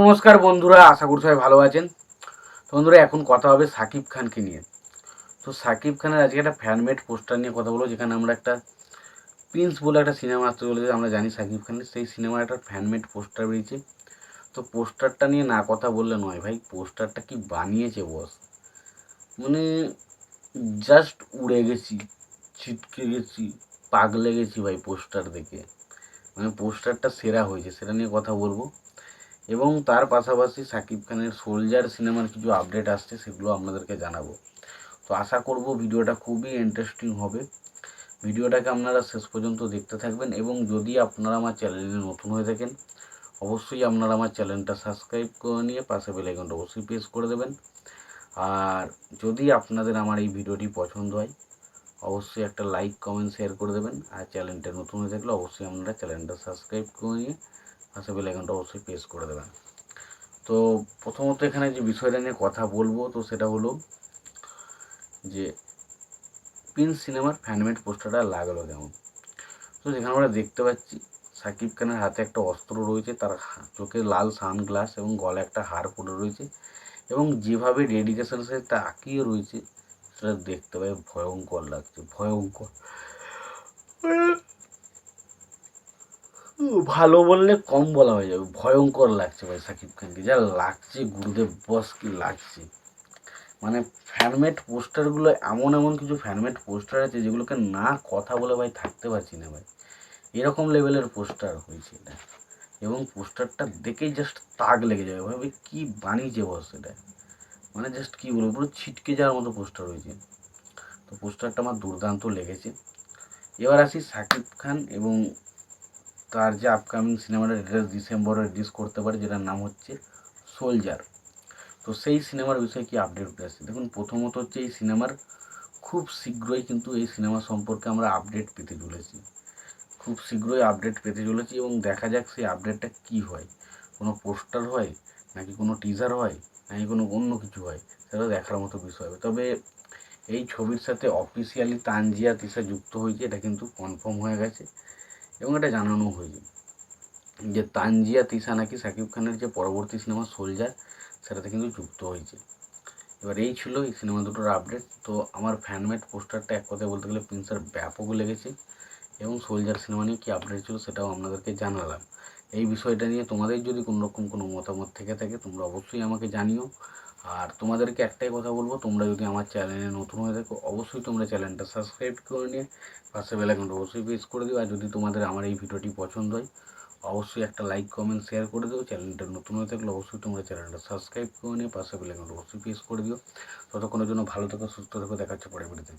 নমস্কার বন্ধুরা, আশা করি সবাই ভালো আছেন। তো বন্ধুরা, এখন কথা হবে সাকিব খানকে নিয়ে। তো সাকিব খানের আজকে একটা ফ্যানমেড পোস্টার নিয়ে কথা বলব, যেখানে আমরা একটা প্রিন্স বলে একটা সিনেমা আসতে চলেছে। আমরা জানি সাকিব খানের সেই সিনেমার একটা ফ্যানমেড পোস্টার বেরিয়েছে। তো পোস্টারটা নিয়ে না কথা বললে নয় ভাই পোস্টারটা কি বানিয়েছে বস মানে জাস্ট উড়ে গেছি, ছিটকে গেছি, পাগলে গেছি ভাই পোস্টার দেখে। মানে পোস্টারটা সেরা হয়েছে, সেটা নিয়ে কথা বলব। এবং তার পাশাপাশি সাকিব খানের সোলজার সিনেমার কিছু আপডেট আসছে, সেগুলো আপনাদেরকে জানাব। তো আশা করব ভিডিওটা খুবই ইন্টারেস্টিং হবে। ভিডিওটাকে আপনারা শেষ পর্যন্ত দেখতে থাকবেন এবং যদি আপনারা আমার চ্যানেলে নতুন হয়ে থাকেন, অবশ্যই আপনারা আমার চ্যানেলটা সাবস্ক্রাইব করে নিয়ে পাশে বেলাইকনটা অবশ্যই প্রেস করে দেবেন। আর যদি আপনাদের আমার এই ভিডিওটি পছন্দ হয়, অবশ্যই একটা লাইক কমেন্ট শেয়ার করে দেবেন। আর চ্যানেলটা নতুন হয়ে থাকলে অবশ্যই আপনারা চ্যানেলটা সাবস্ক্রাইব করে নিয়ে পাশে বেল আইকনটা অবশ্যই প্রেস করে দেবেন। তো প্রথমত এখানে যে বিষয়টা নিয়ে কথা বলব, তো সেটা হলো যে প্রিন্স সিনেমার ফ্যানমেড পোস্টারটা লাগল কেমন তো যেখানে আমরা দেখতে পাচ্ছি, সাকিব খানের হাতে একটা অস্ত্র রয়েছে, তার চোখে লাল সানগ্লাস এবং গলায় একটা হার পরে রয়েছে এবং যেভাবে ডেডিকেশন সে তাকিয়ে রয়েছে, সেটা দেখতে পাই, ভয়ঙ্কর লাগছে, ভয়ঙ্কর। ভালো বললে কম বলা হয়ে যাবে। ভয়ঙ্কর লাগছে ভাই সাকিব খানকে। যা লাগছে, গুরুদেব বস কি লাগছে। মানে ফ্যানমেড পোস্টারগুলো এমন এমন কিছু ফ্যানমেড পোস্টার আছে যেগুলোকে না কথা বলে ভাই থাকতে পারছি না ভাই। এরকম লেভেলের পোস্টার হয়েছে এটা। এবং পোস্টারটা দেখেই জাস্ট তাক লেগে যাবে ভাবে কি বানিয়েছে বস এটা? মানে জাস্ট কি বলব, পুরো ছিটকে যাওয়ার মতো পোস্টার হয়েছে। তো পোস্টারটা আমার দুর্দান্ত লেগেছে। এবার আসি সাকিব খান এবং তার যে আপকামিং সিনেমাটা রিলিজ ডিসেম্বরে রিলিজ করতে পারে, যেটার নাম হচ্ছে সোলজার তো সেই সিনেমার বিষয়ে কি আপডেট উঠে আসছে? দেখুন, প্রথমত হচ্ছে এই সিনেমার খুব শীঘ্রই কিন্তু এই সিনেমা সম্পর্কে আমরা আপডেট পেতে চলেছি। খুব শীঘ্রই আপডেট পেতে চলেছি এবং দেখা যাক সেই আপডেটটা কি হয়। কোনো পোস্টার হয়, নাকি কোনো টিজার হয়, নাকি কোনো অন্য কিছু হয়, সেটা দেখার মতো বিষয় হবে। তবে এই ছবির সাথে অফিসিয়ালি তানজিয়া তিশা যুক্ত হয়েছে, এটা কিন্তু কনফার্ম হয়ে গেছে। এবং এটা জানানো হয়নি। যে তানজিয়া, তিশা নাকি সাকিব খানের যে পরবর্তী সিনেমা সোলজার, সেটাতে কিন্তু যুক্ত হয়েছে। এবার এই ছিল এই সিনেমা দুটোর আপডেট। তো আমার ফ্যানমেড পোস্টারটা এক কথায় বলতে গেলে প্রিন্সের ব্যাপক লেগেছে এবং সোলজার সিনেমা নিয়ে কী আপডেট ছিল সেটাও আপনাদেরকে জানালাম। এই বিষয়টা নিয়ে তোমাদের যদি কোনো রকম কোনো মতামত থেকে থাকে, তোমরা অবশ্যই আমাকে জানিও। আর তোমাদেরকে একটাই কথা বলব, তোমরা যদি আমার চ্যানেলে নতুন হয়ে থাকো, অবশ্যই তোমরা চ্যানেলটা সাবস্ক্রাইব করে নিয়ে পাশে বেলাইকনটা অবশ্যই প্রেস করে দিও। আর যদি তোমাদের আমার এই ভিডিওটি পছন্দ হয়, অবশ্যই একটা লাইক কমেন্ট শেয়ার করে দিও। চ্যানেলটা নতুন হয়ে থাকলে অবশ্যই তোমরা চ্যানেলটা সাবস্ক্রাইব করে নিয়ে পাশে বেলাইকনটা অবশ্যই প্রেস করে দিও। ততক্ষণের জন্য ভালো থেকো, সুস্থ থেকো দেখাচ্ছে পরে ভিডিওতে